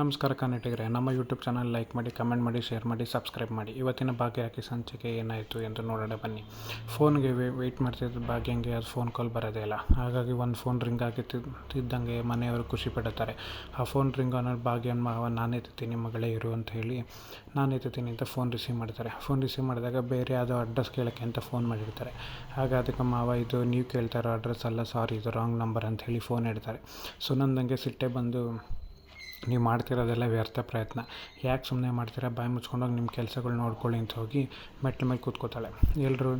ನಮಸ್ಕಾರ ಕನ್ನಡಿಗರೇ ನಮ್ಮ ಯೂಟ್ಯೂಬ್ ಚಾನಲ್ ಲೈಕ್ ಮಾಡಿ ಕಮೆಂಟ್ ಮಾಡಿ ಶೇರ್ ಮಾಡಿ ಸಬ್ಸ್ಕ್ರೈಬ್ ಮಾಡಿ. ಇವತ್ತಿನ ಭಾಗ್ಯ ಹಾಕಿ ಸಂಚಿಕೆ ಏನಾಯಿತು ಎಂದು ನೋಡೋಣ ಬನ್ನಿ. ಫೋನ್ಗೆ ವೆಯ್ಟ್ ಮಾಡ್ತಿದ್ದ ಭಾಗ್ಯಂಗೆ ಅದು ಫೋನ್ ಕಾಲ್ ಬರೋದೇ ಇಲ್ಲ. ಹಾಗಾಗಿ ಒಂದು ಫೋನ್ ರಿಂಗ್ ಆಗಿತ್ತಿದ್ದಂಗೆ ಮನೆಯವರು ಖುಷಿ ಪಡುತ್ತಾರೆ. ಆ ಫೋನ್ ರಿಂಗ್ ಅನ್ನೋದು ಭಾಗ್ಯನ ಮಾವ, ನಾನು ಎತ್ತೀನಿ ಮಗಳೇ ಇರು ಅಂತ ಹೇಳಿ ನಾನು ಎತ್ತೀನಿ ಅಂತ ಫೋನ್ ರಿಸೀವ್ ಮಾಡ್ತಾರೆ. ಫೋನ್ ರಿಸೀವ್ ಮಾಡಿದಾಗ ಬೇರೆ ಯಾವುದೋ ಅಡ್ರೆಸ್ ಕೇಳೋಕ್ಕೆ ಅಂತ ಫೋನ್ ಮಾಡಿರ್ತಾರೆ. ಆಗ ಅದಕ್ಕೆ ಮಾವ, ಇದು ನೀವು ಕೇಳ್ತಾರೋ ಅಡ್ರೆಸ್ ಅಲ್ಲ ಸಾರಿ ಇದು ರಾಂಗ್ ನಂಬರ್ ಅಂತ ಹೇಳಿ ಫೋನ್ ಇಡ್ತಾರೆ. ಸುನಂದಂಗೆ ಸಿಟ್ಟೆ ಬಂದು ನೀವು ಮಾಡ್ತಿರೋದೆಲ್ಲ ವ್ಯರ್ಥ ಪ್ರಯತ್ನ. ಯಾಕೆ ಸುಮ್ಮನೆ ಮಾಡ್ತೀರ? ಬಾಯಿ ಮುಚ್ಕೊಂಡೋಗಿ ನಿಮ್ಮ ಕೆಲಸಗಳು ನೋಡ್ಕೊಳ್ಳಿ ಅಂತ ಹೋಗಿ ಮೆಟ್ಲ ಮೇಲೆ ಕೂತ್ಕೋತಾಳೆ. ಎಲ್ಲರೂ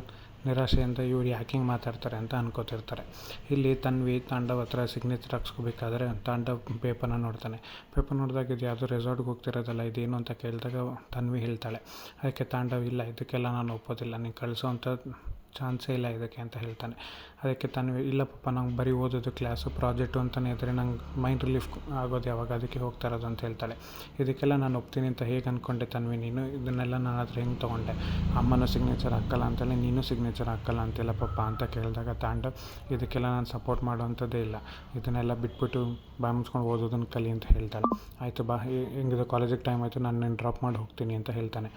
ನಿರಾಶೆಯಿಂದ ಇವ್ರು ಯಾಕಿಂಗ್ ಮಾತಾಡ್ತಾರೆ ಅಂತ ಅನ್ಕೋತಿರ್ತಾರೆ. ಇಲ್ಲಿ ತನ್ವಿ ತಾಂಡವ್ ಹತ್ರ ಸಿಗ್ನೇಚರ್ ಹಾಕ್ಸ್ಕೋಬೇಕಾದ್ರೆ ತಾಂಡವ್ ಪೇಪರ್ನ ನೋಡ್ತಾನೆ. ಪೇಪರ್ ನೋಡಿದಾಗ ಇದು ಯಾವುದೋ ರೆಸಾರ್ಟ್ಗೆ ಹೋಗ್ತಿರೋದಲ್ಲ, ಇದೇನು ಅಂತ ಕೇಳಿದಾಗ ತನ್ವಿ ಹೇಳ್ತಾಳೆ. ಅದಕ್ಕೆ ತಾಂಡವ್, ಇಲ್ಲ, ಇದಕ್ಕೆಲ್ಲ ನಾನು ಒಪ್ಪೋದಿಲ್ಲ. ನೀನು ಕಳಿಸೋ ಅಂಥ ಚಾನ್ಸೇ ಇಲ್ಲ ಇದಕ್ಕೆ ಅಂತ ಹೇಳ್ತಾನೆ. ಅದಕ್ಕೆ ತಾನು, ಇಲ್ಲ ಪಪ್ಪ ನಂಗೆ ಬರೀ ಓದೋದು ಕ್ಲಾಸು ಪ್ರಾಜೆಕ್ಟು ಅಂತಲೇ ಇದ್ದರೆ ನಂಗೆ ಮೈಂಡ್ ರಿಲೀಫ್ ಆಗೋದು ಯಾವಾಗ ಅದಕ್ಕೆ ಹೋಗ್ತಾ ಇರೋದು ಅಂತ ಹೇಳ್ತಾಳೆ. ಇದಕ್ಕೆಲ್ಲ ನಾನು ಒಪ್ತೀನಿ ಅಂತ ಹೇಗೆ ಅಂದ್ಕೊಂಡೆ ತನ್ವಿ ನೀನು? ಇದನ್ನೆಲ್ಲ ನಾನು ಹತ್ರ ಹೆಂಗೆ ತೊಗೊಂಡೆ? ಅಮ್ಮನ ಸಿಗ್ನೇಚರ್ ಹಾಕಲ್ಲ ಅಂತಲೇ ನೀನು ಸಿಗ್ನೇಚರ್ ಹಾಕಲ್ಲ ಅಂತಿಲ್ಲ ಪಪ್ಪ ಅಂತ ಕೇಳಿದಾಗ ತಾಂಡ, ಇದಕ್ಕೆಲ್ಲ ನಾನು ಸಪೋರ್ಟ್ ಮಾಡೋವಂಥದ್ದೇ ಇಲ್ಲ. ಇದನ್ನೆಲ್ಲ ಬಿಟ್ಬಿಟ್ಟು ಬಾಯ್ ಮುಚ್ಕೊಂಡು ಓದೋದನ್ನು ಕಲಿ ಅಂತ ಹೇಳ್ತಾಳೆ. ಆಯಿತು ಬಾ, ಹೆಂಗಿದೆ? ಕಾಲೇಜಿಗೆ ಟೈಮ್ ಆಯಿತು, ನಾನು ಡ್ರಾಪ್ ಮಾಡಿ ಹೋಗ್ತೀನಿ ಅಂತ ಹೇಳ್ತಾನೆ.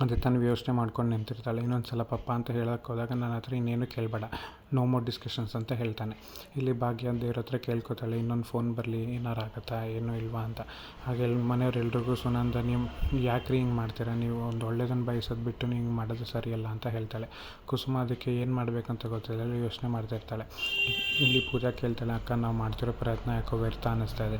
ಅದೇ ತನ್ನ ಯೋಚನೆ ಮಾಡ್ಕೊಂಡು ನಿಂತಿರ್ತಾಳೆ. ಇನ್ನೊಂದು ಸಲ ಪಪ್ಪ ಅಂತ ಹೇಳಕ್ಕೆ ಹೋದಾಗ ನನ್ನ ಹತ್ರ ಇನ್ನೇನು ಕೇಳಬೇಡ. ನೋ ಮೋರ್ ಡಿಸ್ಕಷನ್ಸ್ ಅಂತ ಹೇಳ್ತಾನೆ. ಇಲ್ಲಿ ಭಾಗ್ಯ ದೇವ್ರ ಹತ್ರ ಕೇಳ್ಕೊತಾಳೆ, ಇನ್ನೊಂದು ಫೋನ್ ಬರಲಿ, ಏನಾರು ಆಗುತ್ತಾ, ಏನು ಇಲ್ವಾ ಅಂತ. ಹಾಗೆ ಮನೆಯವರೆಲ್ಲರಿಗೂ ಮನೆಯವ್ರು ಎಲ್ರಿಗೂ, ಸುನಂದ, ನೀವು ಯಾಕೆ ರೀ ಹಿಂಗೆ ಮಾಡ್ತೀರಾ? ನೀವು ಒಂದು ಒಳ್ಳೇದನ್ನು ಬಯಸೋದು ಬಿಟ್ಟು ನೀವು ಹಿಂಗೆ ಮಾಡೋದು ಸರಿಯಲ್ಲ, ಅಂತ ಹೇಳ್ತಾಳೆ. ಕುಸುಮ ಅದಕ್ಕೆ ಏನು ಮಾಡಬೇಕಂತ ಗೊತ್ತಿಲ್ಲ ಯೋಚನೆ ಮಾಡ್ತಾ ಇರ್ತಾಳೆ. ಇಲ್ಲಿ ಪೂಜಾ ಕೇಳ್ತಾಳೆ, ಅಕ್ಕ, ನಾವು ಮಾಡ್ತಿರೋ ಪ್ರಯತ್ನ ಯಾಕೋ ವ್ಯರ್ಥ ಅನ್ನಿಸ್ತಾ ಇದೆ.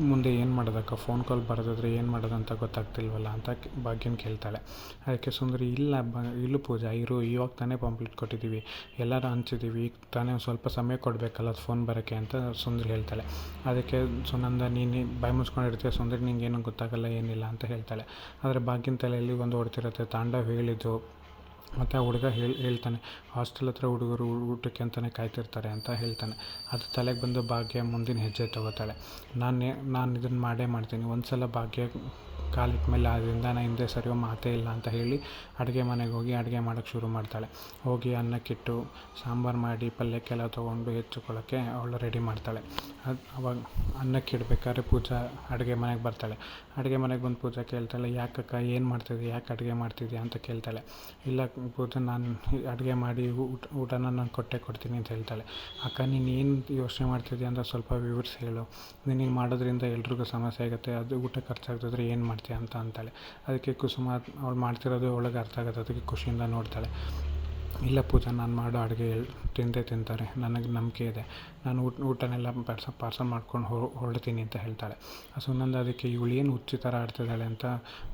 ಮುಂದೆ ಏನು ಮಾಡೋದಕ್ಕ ಫೋನ್ ಕಾಲ್ ಬರೋದಾದ್ರೆ ಏನು ಮಾಡೋದಂತ ಗೊತ್ತಾಗ್ತಿಲ್ವಲ್ಲ, ಅಂತ ಭಾಗ್ಯನ ಕೇಳ್ತಾಳೆ. ಅದಕ್ಕೆ ಸುಂದರಿ, ಇಲ್ಲ ಬ ಇಲ್ಲೂ ಪೂಜಾ, ಇರು, ಇವಾಗ ತಾನೇ ಪಾಂಪ್ಲೆಟ್ ಕೊಟ್ಟಿದ್ದೀವಿ. ಎಲ್ಲರೂ ಹಂಚಿದ್ದೀವಿ. ಈಗ ತಾನೇ ಸ್ವಲ್ಪ ಸಮಯ ಕೊಡಬೇಕಲ್ಲ, ಅದು ಫೋನ್ ಬರೋಕ್ಕೆ ಅಂತ ಸುಂದರಿ ಹೇಳ್ತಾಳೆ. ಅದಕ್ಕೆ ಸುನಂದ, ನೀನು ಬಾಯಿ ಮುಚ್ಕೊಂಡಿರ್ತೀಯ ಸುಂದರಿ, ನಿಂಗೇನು ಗೊತ್ತಾಗಲ್ಲ, ಏನಿಲ್ಲ ಅಂತ ಹೇಳ್ತಾಳೆ. ಆದರೆ ಬಾಗಿನ ತಲೆಯಲ್ಲಿ ಒಂದು ಓಡ್ತಿರುತ್ತೆ ತಾಂಡವ್ ಹೇಳಿದ್ದು. ಮತ್ತು ಹುಡುಗ ಹೇಳಿ, ಹೇಳ್ತಾನೆ, ಹಾಸ್ಟೆಲ್ ಹತ್ರ ಹುಡುಗರು ಊಟಕ್ಕೆ ಅಂತಲೇ ಕಾಯ್ತಿರ್ತಾರೆ ಅಂತ ಹೇಳ್ತಾನೆ. ಅದು ತಲೆಗೆ ಬಂದು ಭಾಗ್ಯ ಮುಂದಿನ ಹೆಜ್ಜೆ ತಗೋತಾಳೆ. ನಾನು ನಾನು ಇದನ್ನು ಮಾಡೇ ಮಾಡ್ತೀನಿ. ಒಂದು ಸಲ ಭಾಗ್ಯ ಕಾಲಿಟ್ಟ ಮೇಲೆ ಅದರಿಂದ ನಾನು ಹಿಂದೆ ಸರಿಯೋ ಮಾತೇ ಇಲ್ಲ ಅಂತ ಹೇಳಿ ಅಡುಗೆ ಮನೆಗೆ ಹೋಗಿ ಅಡುಗೆ ಮಾಡೋಕ್ಕೆ ಶುರು ಮಾಡ್ತಾಳೆ. ಹೋಗಿ ಅನ್ನಕ್ಕಿಟ್ಟು ಸಾಂಬಾರು ಮಾಡಿ ಪಲ್ಯಕ್ಕೆಲ್ಲ ತೊಗೊಂಡು ಹೆಚ್ಚಿಕೊಳ್ಳೋಕ್ಕೆ ಅವಳು ರೆಡಿ ಮಾಡ್ತಾಳೆ. ಅದು ಅವಾಗ ಅನ್ನಕ್ಕೆ ಇಡ್ಬೇಕಾದ್ರೆ ಪೂಜಾ ಅಡುಗೆ ಮನೆಗೆ ಬರ್ತಾಳೆ. ಅಡುಗೆ ಮನೆಗೆ ಬಂದು ಪೂಜಾ ಕೇಳ್ತಾಳೆ, ಯಾಕಕ್ಕ, ಏನು ಮಾಡ್ತಿದ್ದೆ ಯಾಕೆ ಅಡುಗೆ ಮಾಡ್ತಿದ್ಯಾ? ಅಂತ ಕೇಳ್ತಾಳೆ. ಇಲ್ಲ ಪೂಜಾ, ನಾನು ಅಡುಗೆ ಮಾಡಿ ಊಟ ಊಟನ ನಾನು ಕೊಟ್ಟೆ ಕೊಡ್ತೀನಿ ಅಂತ ಹೇಳ್ತಾಳೆ. ಅಕ್ಕ, ನೀನು ಏನು ಯೋಚನೆ ಮಾಡ್ತಿದ್ಯಾ ಅಂತ ಸ್ವಲ್ಪ ವಿವರಿಸಿ ಹೇಳು. ನೀನು ಮಾಡೋದ್ರಿಂದ ಎಲ್ರಿಗೂ ಸಮಸ್ಯೆ ಆಗುತ್ತೆ. ಅದು ಊಟ ಖರ್ಚಾಗ್ತಿದ್ರೆ ಏನು ಮಾಡ್ತೀಯ ಅಂತ ಅಂತಾಳೆ. ಅದಕ್ಕೆ ಕುಸುಮ ಅವ್ಳು ಮಾಡ್ತಿರೋದು ಒಳಗೆ ಅರ್ಥ ಆಗುತ್ತೆ ಅದಕ್ಕೆ ಖುಷಿಯಿಂದ ನೋಡ್ತಾಳೆ. ಇಲ್ಲ ಪೂಜಾ, ನಾನು ಮಾಡೋ ಅಡುಗೆ ತಿಂದೇ ತಿಂತಾರೆ. ನನಗೆ ನಂಬಿಕೆ ಇದೆ. ನಾನು ಊಟ, ಊಟನೆಲ್ಲ ಪಾರ್ಸ, ಪಾರ್ಸಲ್ ಮಾಡ್ಕೊಂಡು ಹೊರಡ್ತೀನಿ ಅಂತ ಹೇಳ್ತಾಳೆ ಸುನಂದ ಅದಕ್ಕೆ ಇವಳು ಏನು ಹುಚ್ಚಿ ಥರ ಆಡ್ತಿದ್ದಾಳೆ ಅಂತ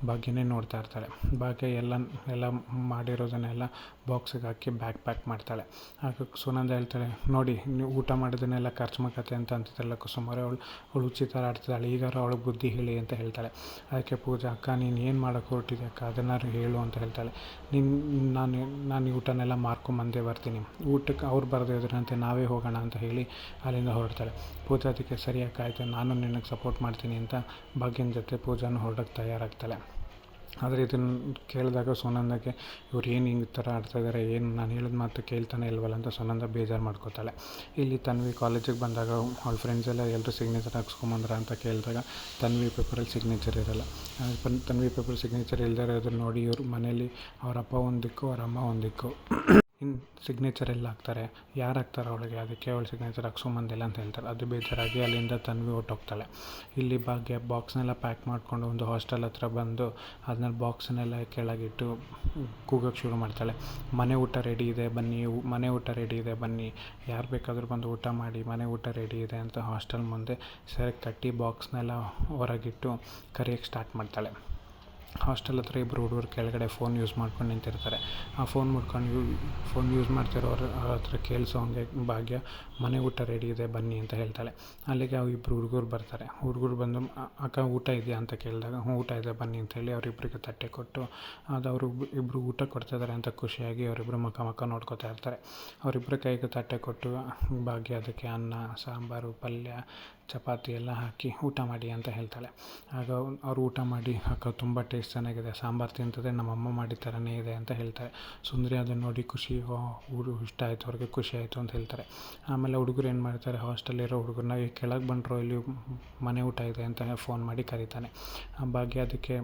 ಭಾಗ್ಯನೇ ನೋಡ್ತಾ ಇರ್ತಾಳೆ. ಭಾಗ್ಯ ಎಲ್ಲ ಎಲ್ಲ ಮಾಡಿರೋದನ್ನೆಲ್ಲ ಬಾಕ್ಸಿಗೆ ಹಾಕಿ ಬ್ಯಾಗ್ ಪ್ಯಾಕ್ ಮಾಡ್ತಾಳೆ. ಆಗ ಸುನಂದ ಹೇಳ್ತಾಳೆ, ನೋಡಿ, ನೀವು ಊಟ ಮಾಡೋದನ್ನೆಲ್ಲ ಖರ್ಚು ಮಾಡ್ಕತ್ತೆ ಅಂತ ಅಂತಿದ್ದಲ್ಲ ಕುಸುಮಾರ ಅವಳು ಅವಳು ಹುಚ್ಚಿ ಥರ ಆಡ್ತಿದ್ದಾಳೆ. ಈಗಾರ ಅವಳಿಗೆ ಬುದ್ಧಿ ಹೇಳಿ ಅಂತ ಹೇಳ್ತಾಳೆ. ಅದಕ್ಕೆ ಪೂಜಾ, ಅಕ್ಕ, ನೀನು ಏನು ಮಾಡೋಕ್ಕೆ ಹೊರಟಿದ್ದೆ ಅಕ್ಕ ಅದನ್ನಾರು ಹೇಳು ಅಂತ ಹೇಳ್ತಾಳೆ. ನಿನ್ನ ನಾನು ನಾನು ಈ ಊಟನೆಲ್ಲ ಮಾರ್ಕೊಂಬಂದೇ ಬರ್ತೀನಿ. ಊಟಕ್ಕೆ ಅವ್ರು ಬರದೇ ಇದ್ರಂತೆ, ನಾವೇ ಹೋಗೋಣ ಅಂತ ಹೇಳಿ ಅಲ್ಲಿಂದ ಹೊರಡ್ತಾಳೆ ಪೂಜಾ ಸರಿಯಾಗಿ ಆಯಿತು ನಾನು ನಿನಗೆ ಸಪೋರ್ಟ್ ಮಾಡ್ತೀನಿ ಅಂತ ಭಾಗ್ಯನ ಜೊತೆ ಪೂಜಾನ ಹೊರಡಕ್ಕೆ ತಯಾರಾಗ್ತಾಳೆ. ಆದರೆ ಇದನ್ನು ಕೇಳಿದಾಗ ಸುನಂದಕ್ಕೆ, ಇವ್ರು ಏನು ಹಿಂಗೆ ಥರ ಆಡ್ತಾಯಿದ್ದಾರೆ ಏನು ನಾನು ಹೇಳಿದ ಮಾತು ಕೇಳ್ತಾನೆ ಇಲ್ವಲ್ಲ ಅಂತ ಸುನಂದ ಬೇಜಾರು ಮಾಡ್ಕೋತಾಳೆ. ಇಲ್ಲಿ ತನ್ವಿ ಕಾಲೇಜಿಗೆ ಬಂದಾಗ, ಅವ್ಳ ಫ್ರೆಂಡ್ಸ್ ಎಲ್ಲ ಎಲ್ಲರೂ ಸಿಗ್ನೇಚರ್ ಹಾಕ್ಸ್ಕೊಂಬಂದ್ರ ಅಂತ ಕೇಳಿದಾಗ ತನ್ವಿ ಪೇಪರಲ್ಲಿ ಸಿಗ್ನೇಚರ್ ಇರೋಲ್ಲ. ತನ್ವಿ ಪೇಪರ್ ಸಿಗ್ನೇಚರ್ ಇಲ್ಲದೇ ಇರೋದನ್ನ ನೋಡಿ ಇವ್ರ ಮನೇಲಿ ಅವ್ರ ಅಪ್ಪ ಒಂದು ಅವ್ರ ಅಮ್ಮ ಒಂದು ದಿಕ್ಕು. ಇನ್ನು ಸಿಗ್ನೇಚರ್ ಎಲ್ಲ ಹಾಕ್ತಾರೆ? ಯಾರು ಹಾಕ್ತಾರೆ ಅವಳಿಗೆ? ಅದಕ್ಕೆ ಅವಳು ಸಿಗ್ನೇಚರ್ ಹಾಕ್ಸ್ಕೊಂಬಂದಿಲ್ಲ ಅಂತ ಹೇಳ್ತಾರೆ. ಅದು ಬೇಜಾರಾಗಿ ಅಲ್ಲಿಂದ ತನ್ವಿ ಹೊರ್ಟೋಗ್ತಾಳೆ. ಇಲ್ಲಿ ಭಾಗ್ಯ ಬಾಕ್ಸ್ನೆಲ್ಲ ಪ್ಯಾಕ್ ಮಾಡಿಕೊಂಡು ಒಂದು ಹಾಸ್ಟೆಲ್ ಹತ್ರ ಬಂದು ಅದನ್ನ ಬಾಕ್ಸ್ನೆಲ್ಲ ಕೆಳಗಿಟ್ಟು ಕೂಗೋಕ್ಕೆ ಶುರು ಮಾಡ್ತಾಳೆ. ಮನೆ ಊಟ ರೆಡಿ ಇದೆ, ಬನ್ನಿ. ಮನೆ ಊಟ ರೆಡಿ ಇದೆ, ಬನ್ನಿ. ಯಾರು ಬೇಕಾದರೂ ಬಂದು ಊಟ ಮಾಡಿ, ಮನೆ ಊಟ ರೆಡಿ ಇದೆ ಅಂತ ಹಾಸ್ಟೆಲ್ ಮುಂದೆ ಸರಿ ಕಟ್ಟಿ ಬಾಕ್ಸ್ನೆಲ್ಲ ಹೊರಗಿಟ್ಟು ಕರಿಯೋಕ್ಕೆ ಸ್ಟಾರ್ಟ್ ಮಾಡ್ತಾಳೆ. ಹಾಸ್ಟೆಲ್ ಹತ್ರ ಇಬ್ಬರು ಹುಡುಗರು ಕೆಳಗಡೆ ಫೋನ್ ಯೂಸ್ ಮಾಡ್ಕೊಂಡು ನಿಂತಿರ್ತಾರೆ. ಆ ಫೋನ್ ಮಾಡ್ಕೊಂಡು ಯೂ, ಫೋನ್ ಯೂಸ್ ಮಾಡ್ತಿರೋರ ಹತ್ರ ಕೇಳಿಸೋ ಹಂಗೆ ಭಾಗ್ಯ, ಮನೆ ಊಟ ರೆಡಿ ಇದೆ, ಬನ್ನಿ ಅಂತ ಹೇಳ್ತಾಳೆ. ಅಲ್ಲಿಗೆ ಅವು ಇಬ್ಬರು ಹುಡುಗರು ಬರ್ತಾರೆ. ಹುಡುಗರು ಬಂದು ಅಕ್ಕ ಊಟ ಇದೆಯಾ? ಅಂತ ಕೇಳಿದಾಗ, ಹ್ಞೂ, ಊಟ ಇದೆ, ಬನ್ನಿ ಅಂತ ಹೇಳಿ ಅವರಿಬ್ಬರಿಗೆ ತಟ್ಟೆ ಕೊಟ್ಟು, ಅದು ಅವರು ಇಬ್ಬರು ಊಟ ಕೊಡ್ತಿದ್ದಾರೆ ಅಂತ ಖುಷಿಯಾಗಿ ಅವರಿಬ್ಬರು ಮುಖ ಮುಖ ನೋಡ್ಕೊತಾ ಇರ್ತಾರೆ. ಅವರಿಬ್ಬರ ಕೈಗೆ ತಟ್ಟೆ ಕೊಟ್ಟು, ಭಾಗ್ಯ, ಅದಕ್ಕೆ ಅನ್ನ, ಸಾಂಬಾರು, ಪಲ್ಯ ಚಪಾತಿ ಎಲ್ಲ ಹಾಕಿ ಊಟ ಮಾಡಿ ಅಂತ ಹೇಳ್ತಾಳೆ. ಆಗ ಅವ್ರು ಊಟ ಮಾಡಿ, ಅಕ್ಕ, ತುಂಬ ಟೇಸ್ಟ್ ಚೆನ್ನಾಗಿದೆ. ಸಾಂಬಾರು ತಿಂತದೆ. ನಮ್ಮ ಅಮ್ಮ ಮಾಡಿದ ಥರನೇ ಇದೆ ಅಂತ ಹೇಳ್ತಾರೆ. ಸುಂದರಿ ಅದನ್ನು ನೋಡಿ ಖುಷಿ, ಓ ಹುಡು ಇಷ್ಟ ಆಯಿತು, ಅವ್ರಿಗೆ ಖುಷಿ ಆಯಿತು ಅಂತ ಹೇಳ್ತಾರೆ. ಆಮೇಲೆ ಹುಡುಗರು ಏನು ಮಾಡ್ತಾರೆ ಹಾಸ್ಟೆಲಿರೋ ಹುಡುಗರನ್ನ ಈ ಕೆಳಗೆ ಬಂದರು, ಇಲ್ಲಿ ಮನೆ ಊಟ ಇದೆ ಅಂತ ಫೋನ್ ಮಾಡಿ ಕರೀತಾನೆ. ಭಾಗ್ಯ ಅದಕ್ಕೆ,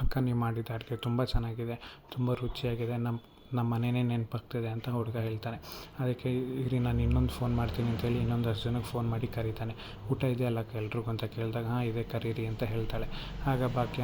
ಅಕ್ಕ, ನೀವು ಮಾಡಿದ ಅಡುಗೆ ತುಂಬ ಚೆನ್ನಾಗಿದೆ. ತುಂಬ ರುಚಿಯಾಗಿದೆ. ನಮ್ಮ ನಮ್ಮ ಮನೆಯೇ ನೆನಪಾಗ್ತಿದೆ ಅಂತ ಹುಡುಗ ಹೇಳ್ತಾನೆ. ಅದಕ್ಕೆ ಇರಿ ನಾನು ಇನ್ನೊಂದು ಫೋನ್ ಮಾಡ್ತೀನಿ ಅಂತೇಳಿ ಇನ್ನೊಂದು ಜನಕ್ಕೆ ಫೋನ್ ಮಾಡಿ ಕರೀತಾನೆ. ಊಟ ಇದೆಯಲ್ಲ ಎಲ್ರಿಗೂ ಅಂತ ಕೇಳಿದಾಗ ಹಾಂ ಇದೆ ಕರೀರಿ ಅಂತ ಹೇಳ್ತಾಳೆ. ಆಗ ಭಾಗ್ಯ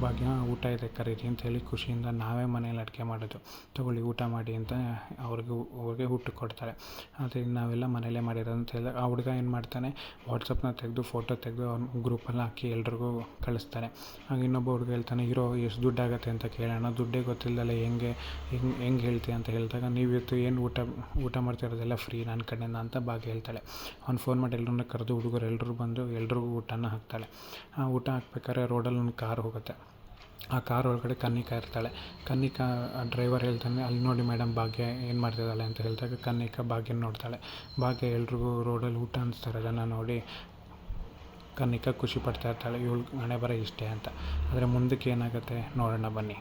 ಭಾಗ್ಯ "ಹಾಂ, ಊಟ ಇದೆ ಕರೀರಿ ಅಂತ ಹೇಳಿ ಖುಷಿಯಿಂದ ನಾವೇ ಮನೇಲಿ ಅಡುಗೆ ಮಾಡೋದು. ತಗೊಳ್ಳಿ ಊಟ ಮಾಡಿ ಅಂತ ಅವ್ರಿಗೆ ಅವ್ರಿಗೆ ಊಟಕ್ಕೆ ಕೊಡ್ತಾಳೆ. ಆದರೆ ನಾವೆಲ್ಲ ಮನೇಲೇ ಮಾಡಿರೋದು ಅಂತ ಹೇಳಿದಾಗ ಆ ಹುಡುಗ ಏನು ಮಾಡ್ತಾನೆ ವಾಟ್ಸಪ್ನ ತೆಗೆದು ಫೋಟೋ ತೆಗೆದು ಅವ್ನ ಗ್ರೂಪಲ್ಲಿ ಹಾಕಿ ಎಲ್ರಿಗೂ ಕಳಿಸ್ತಾನೆ. ಹಾಗೆ ಇನ್ನೊಬ್ಬ ಹುಡುಗ ಹೇಳ್ತಾನೆ ಇರೋ ಎಷ್ಟು ದುಡ್ಡಾಗತ್ತೆ ಅಂತ ಕೇಳೋಣ. ದುಡ್ಡೇ ಗೊತ್ತಿಲ್ಲದಲ್ಲ ಹೆಂಗೆ ಹೆಂಗೆ ಹೆಂಗೆ ಹೇಳ್ತೀಯ ಅಂತ ಹೇಳಿದಾಗ, ನೀವು ಇವತ್ತು ಏನು ಊಟ ಊಟ ಮಾಡ್ತಿರೋದೆಲ್ಲ ಫ್ರೀ ನನ್ನ ಕಡೆಯಿಂದ ಅಂತ ಭಾಗ್ಯ ಹೇಳ್ತಾಳೆ. ಅವ್ನು ಫೋನ್ ಮಾಡಿ ಎಲ್ಲರನ್ನ ಕರೆದು ಹುಡುಗರು ಎಲ್ಲರೂ ಬಂದು ಎಲ್ರಿಗೂ ಊಟನ ಹಾಕ್ತಾಳೆ. ಆ ಊಟ ಹಾಕ್ಬೇಕಾದ್ರೆ ರೋಡಲ್ಲಿ ಒಂದು ಕಾರ್ ಹೋಗುತ್ತೆ. ಆ ಕಾರ್ ಒಳಗಡೆ ಕನ್ನಿಕಾ ಇರ್ತಾಳೆ. ಕನ್ನಿಕಾ ಡ್ರೈವರ್ ಹೇಳ್ತಾನೆ, ಅಲ್ಲಿ ನೋಡಿ ಮೇಡಮ್ ಭಾಗ್ಯ ಏನು ಮಾಡ್ತಿದ್ದಾಳೆ ಅಂತ ಹೇಳಿದಾಗ ಕನ್ನಿಕಾ ಭಾಗ್ಯನ ನೋಡ್ತಾಳೆ. ಭಾಗ್ಯ ಎಲ್ರಿಗೂ ರೋಡಲ್ಲಿ ಊಟ ಅನಿಸ್ತಾರೆ ಅದನ್ನು ನೋಡಿ ಕನ್ನಿಕಾ ಖುಷಿ ಪಡ್ತಾ ಇರ್ತಾಳೆ. ಇವಳು ಹಣೆ ಬರ ಇಷ್ಟೇ ಅಂತ. ಆದರೆ ಮುಂದಕ್ಕೆ ಏನಾಗುತ್ತೆ, ನೋಡೋಣ ಬನ್ನಿ.